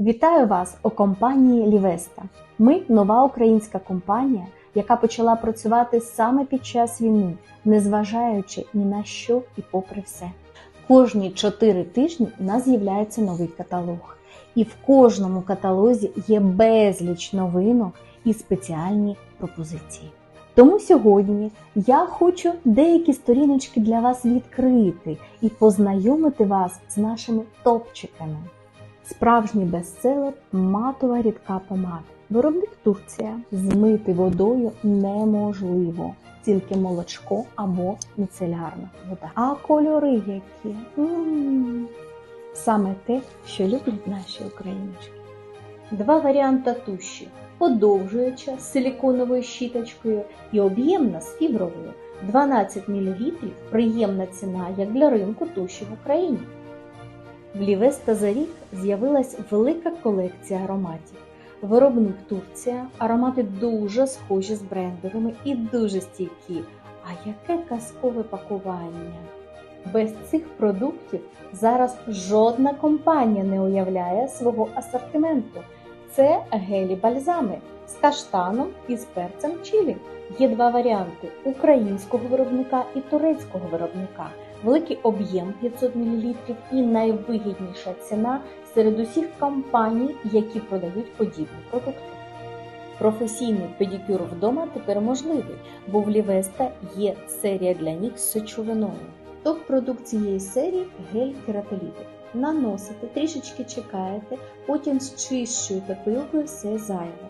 Вітаю вас у компанії Лівеста. Ми нова українська компанія, яка почала працювати саме під час війни, незважаючи ні на що і попри все. Кожні 4 тижні у нас з'являється новий каталог, і в кожному каталозі є безліч новинок і спеціальні пропозиції. Тому сьогодні я хочу деякі сторіночки для вас відкрити і познайомити вас з нашими топчиками. Справжній бестселер матова рідка помада. Виробник Турція. Змити водою неможливо, тільки молочко або міцелярна вода. А кольори які? Саме те, що люблять наші україночки. Два варіанти туші: подовжуюча з силіконовою щіточкою і об'ємна з фібровою. 12 мл приємна ціна як для ринку туші в Україні. В Лівеста за рік з'явилась велика колекція ароматів. Виробник Турція, аромати дуже схожі з брендовими і дуже стійкі. А яке казкове пакування! Без цих продуктів зараз жодна компанія не уявляє свого асортименту. Це гелі-бальзами з каштаном і з перцем чилі. Є два варіанти українського виробника і турецького виробника. Великий об'єм 500 мл і найвигідніша ціна серед усіх компаній, які продають подібні продукти. Професійний педикюр вдома тепер можливий, бо в Лівеста є серія для ніг з сечовиною. Топ-продукт цієї серії гель кератолітик. Наносите, трішечки чекаєте, потім зчищуєте пилкою все зайве.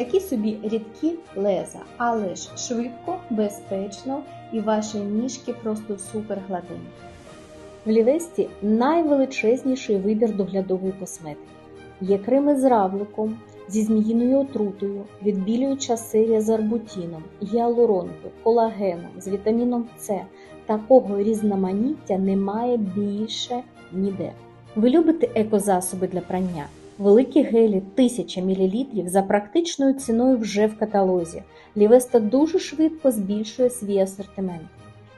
Такі собі рідкі леза, але ж швидко, безпечно і ваші ніжки просто супер. В Лівесті найвеличезніший вибір доглядової косметики. Є креми з равликом, зі зміїною отрутою, відбілююча серія з арбутіном, гіалуронкою, колагеном, з вітаміном С. Такого різноманіття немає більше ніде. Ви любите екозасоби для прання? Великі гелі 1000 мл за практичною ціною вже в каталозі. Лівеста дуже швидко збільшує свій асортимент.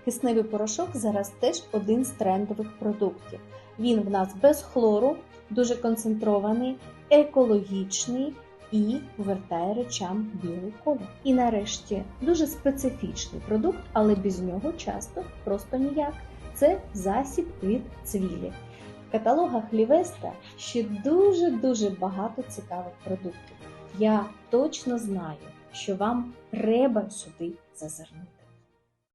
Кисневий порошок зараз теж один з трендових продуктів. Він в нас без хлору, дуже концентрований, екологічний і повертає речам білий колір. І нарешті дуже специфічний продукт, але без нього часто просто ніяк. Це засіб від цвілі. Каталогах Лівеста ще дуже-дуже багато цікавих продуктів. Я точно знаю, що вам треба сюди зазирнути.